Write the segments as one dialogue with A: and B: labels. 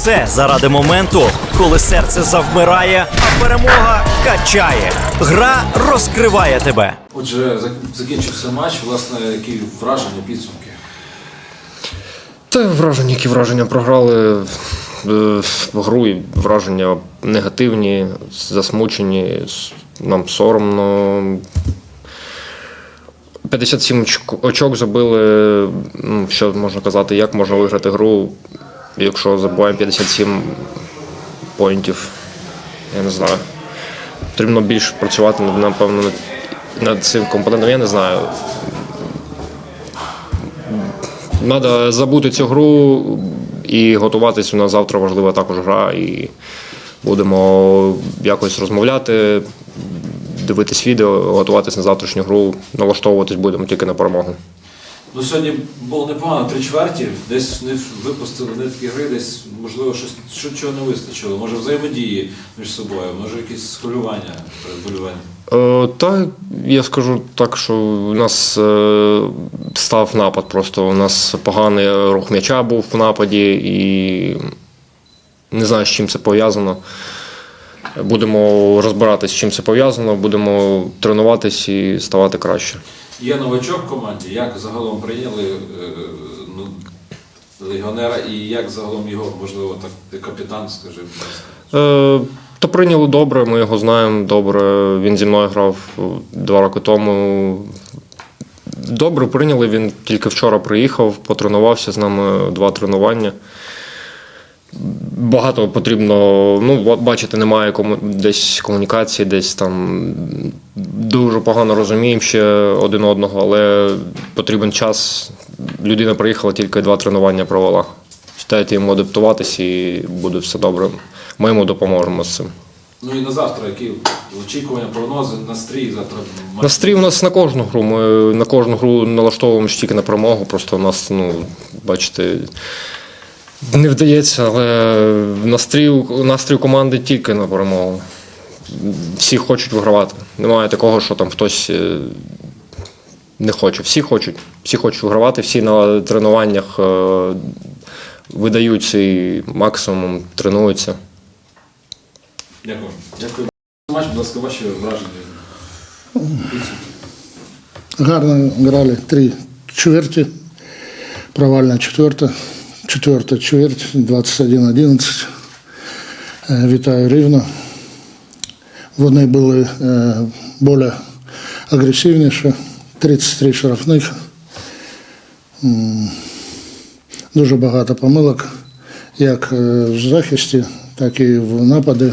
A: все заради моменту, коли серце завмирає, а перемога качає. Гра розкриває тебе.
B: Отже, закінчився матч. Власне, які враження, підсумки?
C: Та враження, які враження програли е, гру і враження негативні, засмучені, нам соромно. 57 очк- очок забили. Що можна казати, як можна виграти гру, якщо забуваємо 57 поінтів. Я не знаю. Потрібно більше працювати, напевно, над, цим компонентом. Я не знаю. Треба забути цю гру і готуватись. У нас завтра важлива також гра. І будемо якось розмовляти, дивитись відео, готуватись на завтрашню гру, налаштовуватись будемо тільки на перемогу.
B: Ну, сьогодні було непогано три чверті, десь не випустили нитки гри, десь, можливо, щось що, чого не вистачило. Може, взаємодії між собою, може, якісь схвилювання перед болюванням.
C: Е, та я скажу так, що у нас е, став напад. Просто у нас поганий рух м'яча був в нападі, і не знаю, з чим це пов'язано. Будемо розбиратися, з чим це пов'язано, будемо тренуватись і ставати краще.
B: Є новачок в команді, як загалом прийняли е, ну, легіонера і як загалом його, можливо, так, капітан, скажи, будь ласка.
C: Е, та прийняли добре, ми його знаємо добре. Він зі мною грав два роки тому. Добре прийняли, він тільки вчора приїхав, потренувався з нами два тренування. Багато потрібно, ну, ба- бачите, немає кому, десь комунікації, десь там дуже погано розуміємо ще один одного, але потрібен час. Людина приїхала, тільки два тренування провела. Дайте йому адаптуватись і буде все добре. Ми йому допоможемо з цим.
B: Ну і на завтра, які очікування, прогнози, настрій завтра.
C: Настрій у нас на кожну гру. Ми на кожну гру налаштовуємося тільки на перемогу. Просто у нас, ну, бачите, не вдається, але настрій, настрій команди тільки на перемогу. Всі хочуть вигравати. Немає такого, що там хтось е, не хоче. Всі хочуть. Всі хочуть вигравати, всі на тренуваннях е, видають свій максимум, тренуються.
B: Дякую. Дякую. Матч, будь ласка, ваші враження.
D: Гарно грали три чверті. Провальна четверта. Четверта чверть 21-11. Е, Вітаю рівно. Вони були е, більш агресивніші. 33 штрафних. Дуже багато помилок, як е, в захисті, так і в нападі.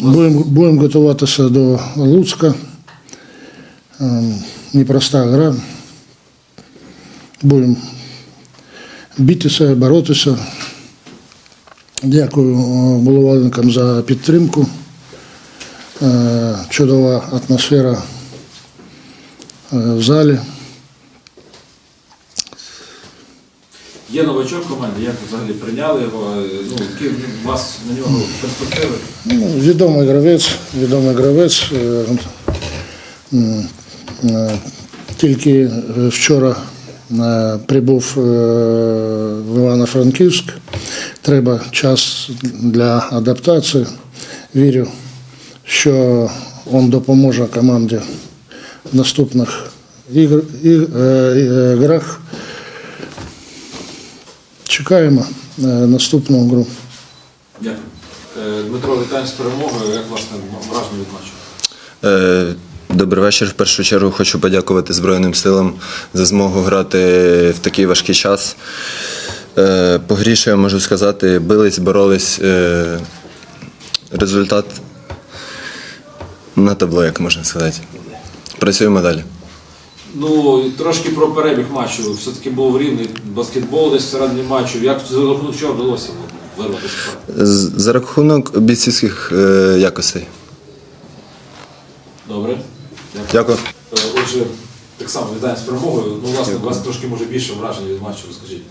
D: Будемо будем готуватися до Луцька. Ем, Непроста гра. Будемо битися, боротися. Дякую е, за підтримку. Е, Чудова атмосфера е, в залі.
B: Є новачок в команді, як ви взагалі прийняли його, ну, які у вас на нього перспективи?
D: Ну, відомий гравець, відомий гравець. Тільки вчора прибув е, в Івано-Франківськ. Треба час для адаптації. Вірю, що він допоможе команді в наступних е, е, грах. Чекаємо е, наступну гру.
B: Дякую. Дмитро, вітаємо з перемогою. Як власне враження від матчу?
E: Добрий вечір. В першу чергу хочу подякувати Збройним силам за змогу грати в такий важкий час. Е, По грі, що я можу сказати, бились, боролись. Е, Результат на табло, як можна сказати. Працюємо далі.
B: Ну, трошки про перебіг матчу. Все-таки був рівний баскетбол десь всередині матчу. Як за рахунок чого вдалося вирватися?
E: За рахунок бійцівських е, якостей.
B: Добре. Дякую. Е, Отже, так само вітаємо з перемогою. Ну, власне, у вас трошки може більше вражень від матчу, розкажіть.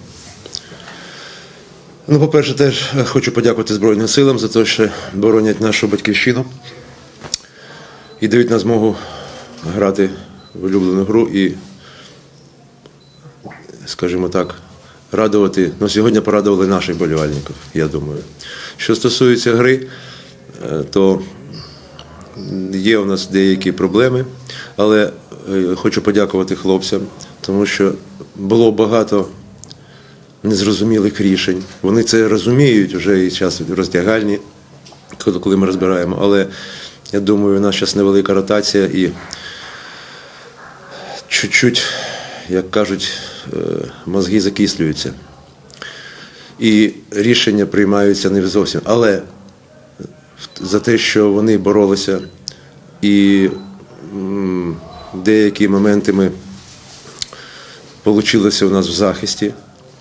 F: Ну, по-перше, теж хочу подякувати Збройним силам за те, що боронять нашу батьківщину і дають нам змогу грати в улюблену гру і скажімо так, радувати. Ну, сьогодні порадували наших болівальників, я думаю. Що стосується гри, е, то є у нас деякі проблеми, але е, хочу подякувати хлопцям, тому що було багато незрозумілих рішень. Вони це розуміють вже і час роздягальні, коли- коли ми розбираємо. Але я думаю, у нас зараз невелика ротація і чуть-чуть, як кажуть, е, мозги закислюються. І рішення приймаються не зовсім. Але за те, що вони боролися, і деякі моменти ми Получилося у нас в захисті,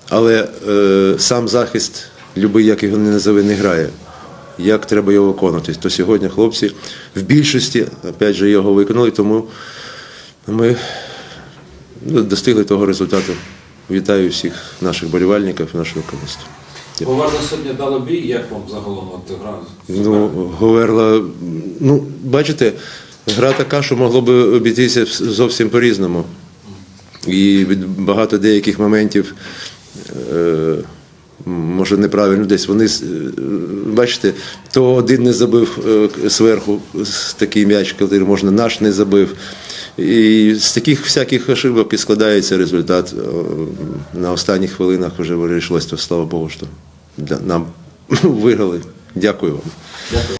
F: але е, сам захист, любий, як його не назови, не грає. Як треба його виконувати? То сьогодні хлопці в більшості, опять же, його виконали, тому ми достигли того результату. Вітаю всіх наших болівальників, нашого керівництва.
B: Поверно сьогодні дало бій, як вам загалом?
F: Ну, Говерла, ну, бачите, гра така, що могло би обійтися зовсім по-різному. І від багато деяких моментів, е, може, неправильно десь вони, е, бачите, то один не забив е, зверху такий м'яч, коли можна, наш не забив. І з таких всяких ошибок і складається результат. На останніх хвилинах вже вирішилось, то слава Богу, що нам виграли. Дякую вам.